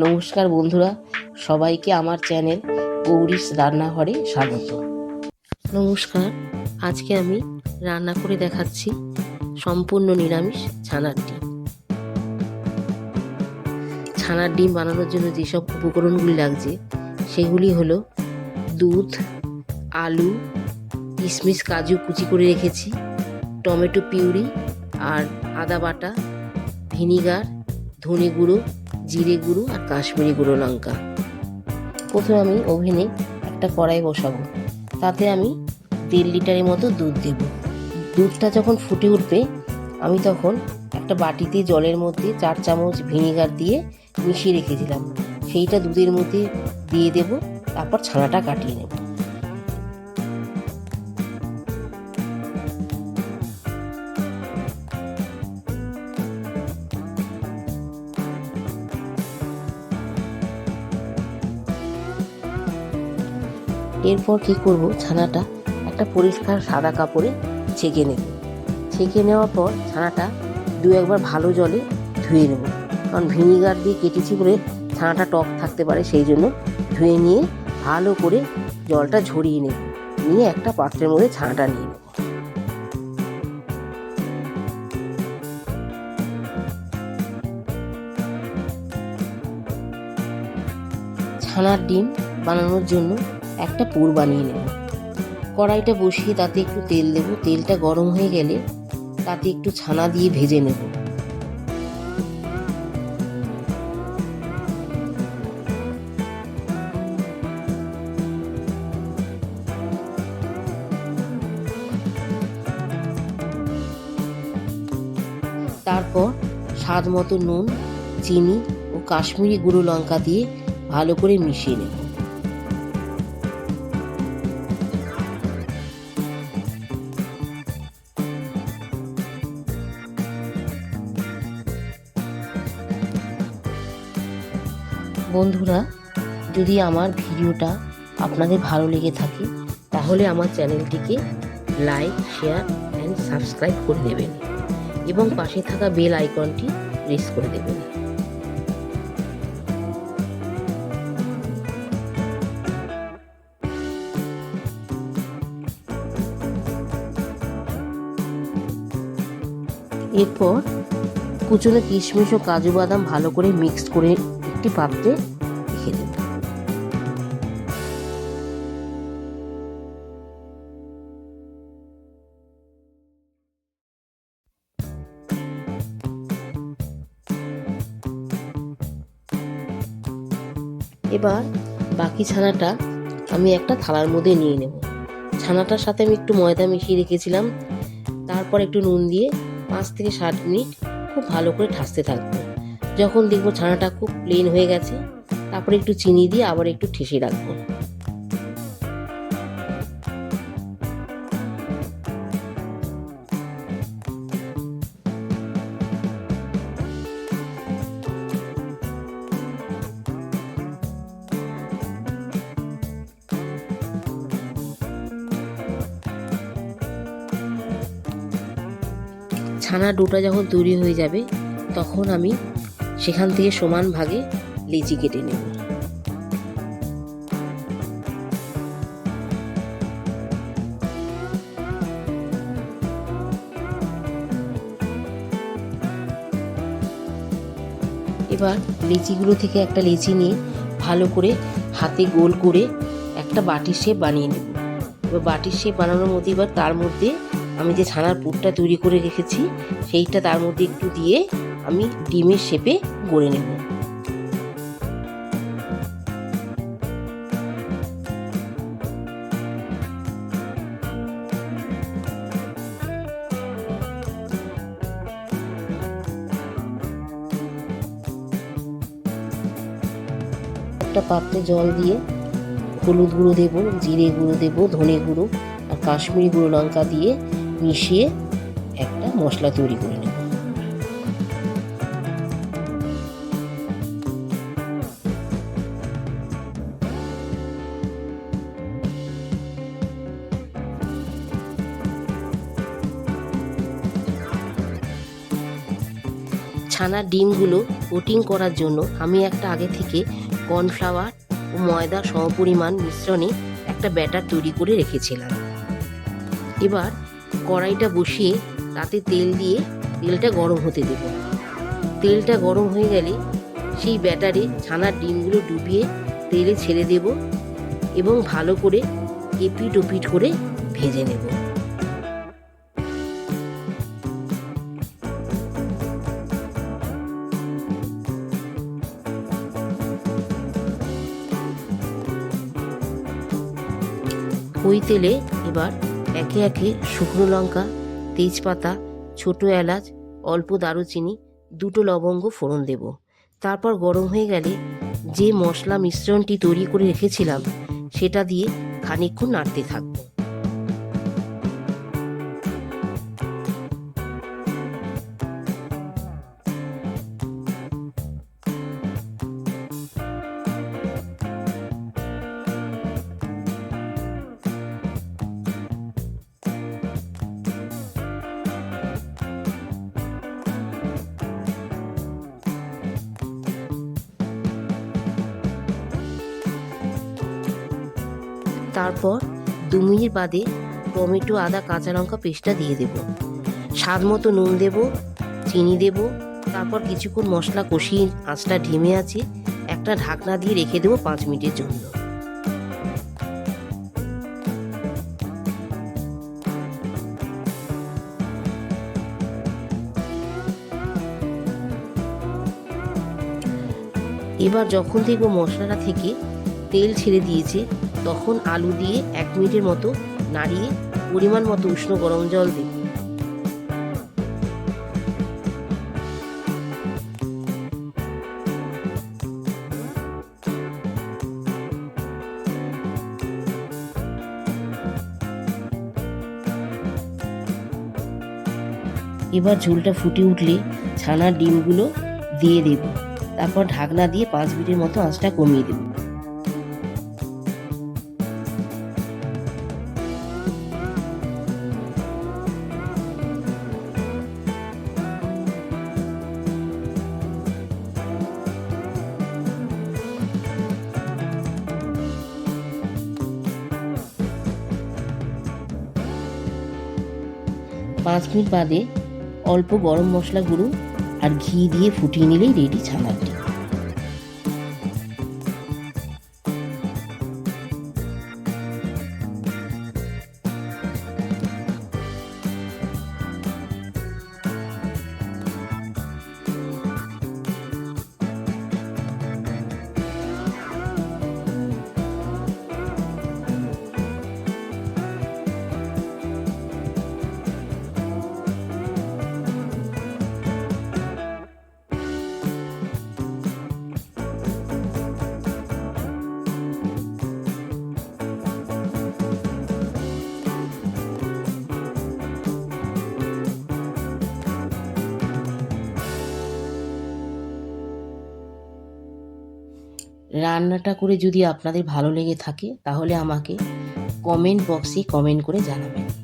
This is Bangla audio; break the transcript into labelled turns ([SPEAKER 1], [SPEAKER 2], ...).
[SPEAKER 1] নমস্কার বন্ধুরা, সবাইকে আমার চ্যানেল গৌরীস রান্নাঘরে স্বাগত। নমস্কার, আজকে আমি রান্না করে দেখাচ্ছি সম্পূর্ণ নিরামিষ ছানার ডিম। ছানার ডিম বানানোর জন্য যেসব উপকরণগুলি লাগছে, সেগুলি হলো দুধ, আলু, কিশমিশ, কাজু কুচি করে রেখেছি, টমেটো পিউরি আর আদা বাটা, ভিনিগার, ধনে গুঁড়ো জিরে গুঁড়ো আর কাশ্মীরি গুঁড়ো লঙ্কা। প্রথমে আমি ওভেনে একটা কড়াই বসাবো। তাতে আমি দেড় লিটারের মতো দুধ দেব। দুধটা যখন ফুটে উঠবে, আমি তখন একটা বাটিতে জলের মধ্যে চার চামচ ভিনিগার দিয়ে মিশিয়ে রেখেছিলাম সেইটা দুধের মধ্যে দিয়ে দেব, তারপর ছানাটা কাটিয়ে নেব। এরপর কি করব? ছানাটা একটা পরিষ্কার সাদা কাপড়ে ছেঁকে নেব। ছেঁকে নেওয়ার পর ছানাটা দু একবার ভালো জলে ধুয়ে নেব। কারণ ভিনিগার দিয়ে কেটেছি বলে ছানাটা টক থাকতে পারে, সেই জন্য ধুয়ে নিয়ে ভালো করে জলটা ঝরিয়ে নেব। নিয়ে একটা পাত্রের মধ্যে ছানাটা নিয়ে নেব। ছানার ডিম বানানোর জন্য একটা পুর বানিয়ে নেব। কড়াইটা বসিয়ে তাতে একটু তেল দেব। তেলটা গরম হয়ে গেলে তাতে একটু ছানা দিয়ে ভেজে নেব। তারপর স্বাদ মতো নুন, চিনি ও কাশ্মীরি গুঁড়ো লঙ্কা দিয়ে ভালো করে মিশিয়ে নেব। বন্ধুরা, যদি আমার ভিডিওটা আপনাদের ভালো লেগে থাকে, তাহলে আমার চ্যানেলটিকে লাইক, শেয়ার অ্যান্ড সাবস্ক্রাইব করে দেবেন এবং পাশে থাকা বেল আইকনটি প্রেস করে দেবেন। এরপর কুচনো কিশমিশ ও কাজু বাদাম ভালো করে মিক্সড করে একটি পাত্রে রেখে দেব এবার বাকি ছানাটা আমি একটা থালার মধ্যে নিয়ে নেব। ছানাটার সাথে আমি একটু ময়দা মিশিয়ে রেখেছিলাম। তারপর একটু নুন দিয়ে পাঁচ থেকে ষাট মিনিট খুব ভালো করে ঠাসতে থাকব। যখন দেখব ছানাটা খুব প্লেন হয়ে গেছে, তারপরে একটু চিনি দিয়ে আবার একটু ঠেসে রাখব। ছানা ডোটা যখন তৈরি হয়ে যাবে, তখন আমি সেখান থেকে সমান ভাগে লিচি কেটে নেব। এবার লিচিগুলো থেকে একটা লিচি নিয়ে ভালো করে হাতে গোল করে একটা বাটির শেপ বানিয়ে নেব। এবার বাটির শেপ বানানোর মধ্যে এবার তার মধ্যে আমি যে ছানার পুরটা তৈরি করে রেখেছি, সেইটা তার মধ্যে একটু দিয়ে আমি ডিমের শেপে গড়ে নেব। একটা পাত্রে জল দিয়ে হলুদ গুঁড়ো দেবো, জিরে গুঁড়ো দেবো, ধনে গুঁড়ো আর কাশ্মীরি গুঁড়ো লঙ্কা দিয়ে মিশিয়ে একটা মশলা তৈরি করে ছানার ডিমগুলো কোটিং করার জন্য আমি একটা আগে থেকে কর্নফ্লাওয়ার ও ময়দা সমপরিমাণ মিশ্রণে একটা ব্যাটার তৈরি করে রেখেছিলাম। এবার কড়াইটা বসিয়ে তাতে তেল দিয়ে তেলটা গরম হতে দেব। তেলটা গরম হয়ে গেলে সেই ব্যাটারে ছানার ডিমগুলো ডুবিয়ে তেলে ছেড়ে দেব এবং ভালো করে এপিট ওপিট করে ভেজে নেব। ওই তেলে এবার একে একে শুকনো লঙ্কা, তেজপাতা, ছোট এলাচ, অল্প দারুচিনি, দুটো লবঙ্গ ফোড়ন দেব। তারপর গরম হয়ে গেলে যে মশলা মিশ্রণটি তৈরি করে রেখেছিলাম, সেটা দিয়ে খানিকক্ষণ নাড়তে থাকব। তারপর দু মিনিট বাদে টমেটো, আদা, কাঁচা লঙ্কা পেস্টটা দিয়ে দেব। স্বাদ মতো নুন দেব, চিনি দেব, তারপর কিছুক্ষণ মশলা কষিয়ে আঁচটা ঢেমে আছে, একটা ঢাকনা দিয়ে রেখে দেবো পাঁচ মিনিটের জন্য। এবার যখন দেখব মশলাটা থেকে তেল ছেড়ে দিয়েছে তখন আলু দিয়ে এক মিনিটের মতো নাড়িয়ে পরিমাণ মতো উষ্ণ গরম জল দেব এবার ঝোলটা ফুটে উঠলে ছানার ডিমগুলো দিয়ে দেব। তারপর ঢাকনা দিয়ে পাঁচ মিনিটের মতো আঁচটা কমিয়ে দেবো। পাঁচ মিনিট বাদে অল্প গরম মশলা গুঁড়ো আর ঘি দিয়ে ফুটিয়ে নিলেই রেডি ছানার রান্নাটা করে যদি আপনাদের ভালো লেগে থাকে তাহলে আমাকে কমেন্ট বক্সে কমেন্ট করে জানাবেন।